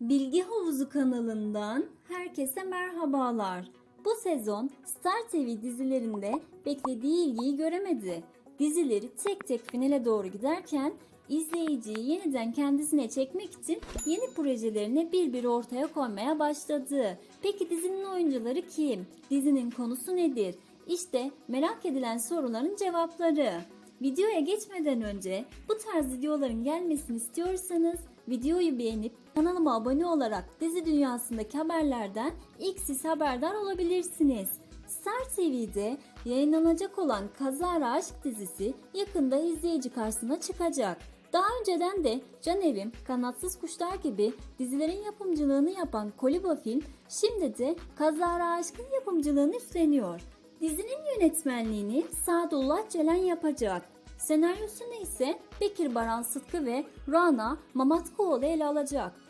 Bilgi Havuzu kanalından herkese merhabalar. Bu sezon Star TV dizilerinde beklediği ilgiyi göremedi. Dizileri tek tek finale doğru giderken izleyiciyi yeniden kendisine çekmek için yeni projelerini bir bir ortaya koymaya başladı. Peki dizinin oyuncuları kim? Dizinin konusu nedir? İşte merak edilen soruların cevapları. Videoya geçmeden önce bu tarz videoların gelmesini istiyorsanız videoyu beğenip kanalıma abone olarak dizi dünyasındaki haberlerden ilk siz haberdar olabilirsiniz. Star TV'de yayınlanacak olan Kazara Aşk dizisi yakında izleyici karşısına çıkacak. Daha önceden de Can Evim, Kanatsız Kuşlar gibi dizilerin yapımcılığını yapan Koliba Film şimdi de Kazara Aşk'ın yapımcılığını üstleniyor. Dizinin yönetmenliğini Sadullah Celen yapacak. Senaryosunu ise Bekir Baran Sıtkı ve Rana Mamatkoğlu ele alacak.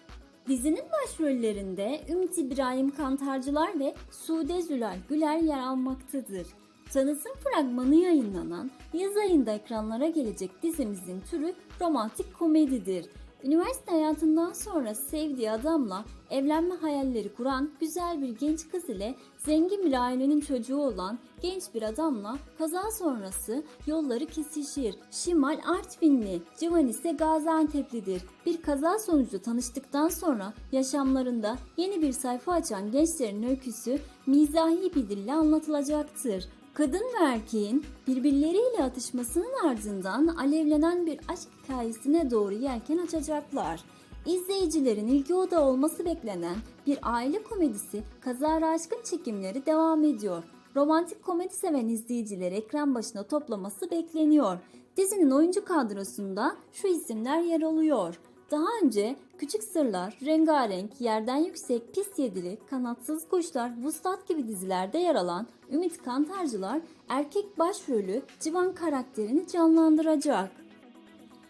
Dizinin başrollerinde Ümit İbrahim Kantarcılar ve Sude Zülal Güler yer almaktadır. Tanıtım fragmanı yayınlanan yaz ayında ekranlara gelecek dizimizin türü romantik komedidir. Üniversite hayatından sonra sevdiği adamla evlenme hayalleri kuran güzel bir genç kız ile zengin bir ailenin çocuğu olan genç bir adamla kaza sonrası yolları kesişir. Şimal Artvinli, Civan ise Gaziantep'lidir. Bir kaza sonucu tanıştıktan sonra yaşamlarında yeni bir sayfa açan gençlerin öyküsü mizahi bir dille anlatılacaktır. Kadın ve erkeğin birbirleriyle atışmasının ardından alevlenen bir aşk hikayesine doğru yelken açacaklar. İzleyicilerin ilgi odağı olması beklenen bir aile komedisi Kazara Aşkın çekimleri devam ediyor. Romantik komedi seven izleyicileri ekran başına toplaması bekleniyor. Dizinin oyuncu kadrosunda şu isimler yer alıyor. Daha önce Küçük Sırlar, Rengarenk, Yerden Yüksek, Pis Yedili, Kanatsız Kuşlar, Vuslat gibi dizilerde yer alan Ümit Kantarcılar erkek başrolü Civan karakterini canlandıracak.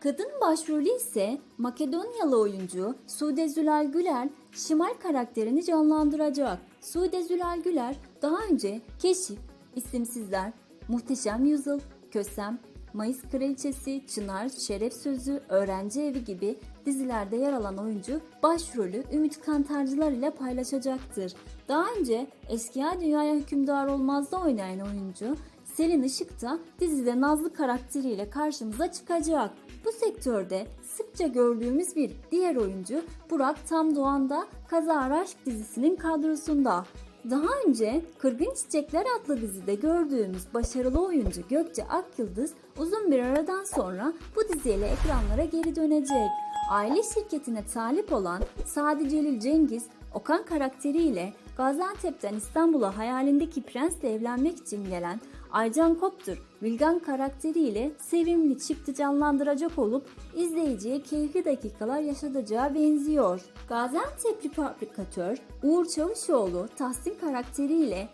Kadın başrolü ise Makedonyalı oyuncu Sude Zülal Güler Şimal karakterini canlandıracak. Sude Zülal Güler daha önce Keşif, İsimsizler, Muhteşem Yüzyıl, Kösem, Mayıs Kraliçesi, Çınar, Şeref Sözü, Öğrenci Evi gibi dizilerde yer alan oyuncu başrolü Ümit Kantarcılar ile paylaşacaktır. Daha önce Eskiya Dünyaya Hükümdar Olmaz'da oynayan oyuncu Selin Işık da dizide Nazlı karakteriyle karşımıza çıkacak. Bu sektörde sıkça gördüğümüz bir diğer oyuncu Burak Tamdoğan da Kazara Aşk dizisinin kadrosunda. Daha önce Kırgın Çiçekler adlı dizide gördüğümüz başarılı oyuncu Gökçe Akyıldız uzun bir aradan sonra bu diziyle ekranlara geri dönecek. Aile şirketine talip olan Sadi Celil Cengiz, Okan karakteriyle Gaziantep'ten İstanbul'a hayalindeki prensle evlenmek için gelen Aycan Koptur, Vilgan karakteriyle sevimli çifti canlandıracak olup izleyiciye keyifli dakikalar yaşatacağı benziyor. Gaziantep'li fabrikatör Uğur Çavuşoğlu Tahsin karakteriyle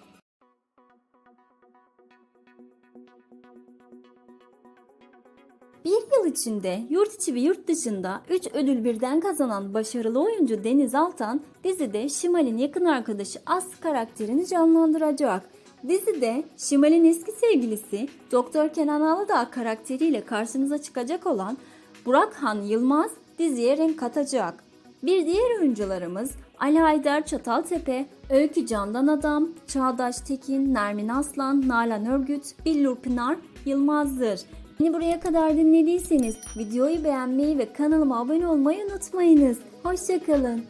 Bir yıl içinde yurt içi ve yurt dışında 3 ödül birden kazanan başarılı oyuncu Deniz Altan dizide Şimal'in yakın arkadaşı Aslı karakterini canlandıracak. Dizide Şimal'in eski sevgilisi Doktor Kenan Aladağ karakteriyle karşımıza çıkacak olan Burak Han Yılmaz diziye renk katacak. Bir diğer oyuncularımız Ali Haydar Çataltepe, Öykü Candan Adam, Çağdaş Tekin, Nermin Aslan, Nalan Örgüt, Billur Pınar, Yılmaz'dır. Beni buraya kadar dinlediyseniz videoyu beğenmeyi ve kanalıma abone olmayı unutmayınız. Hoşçakalın.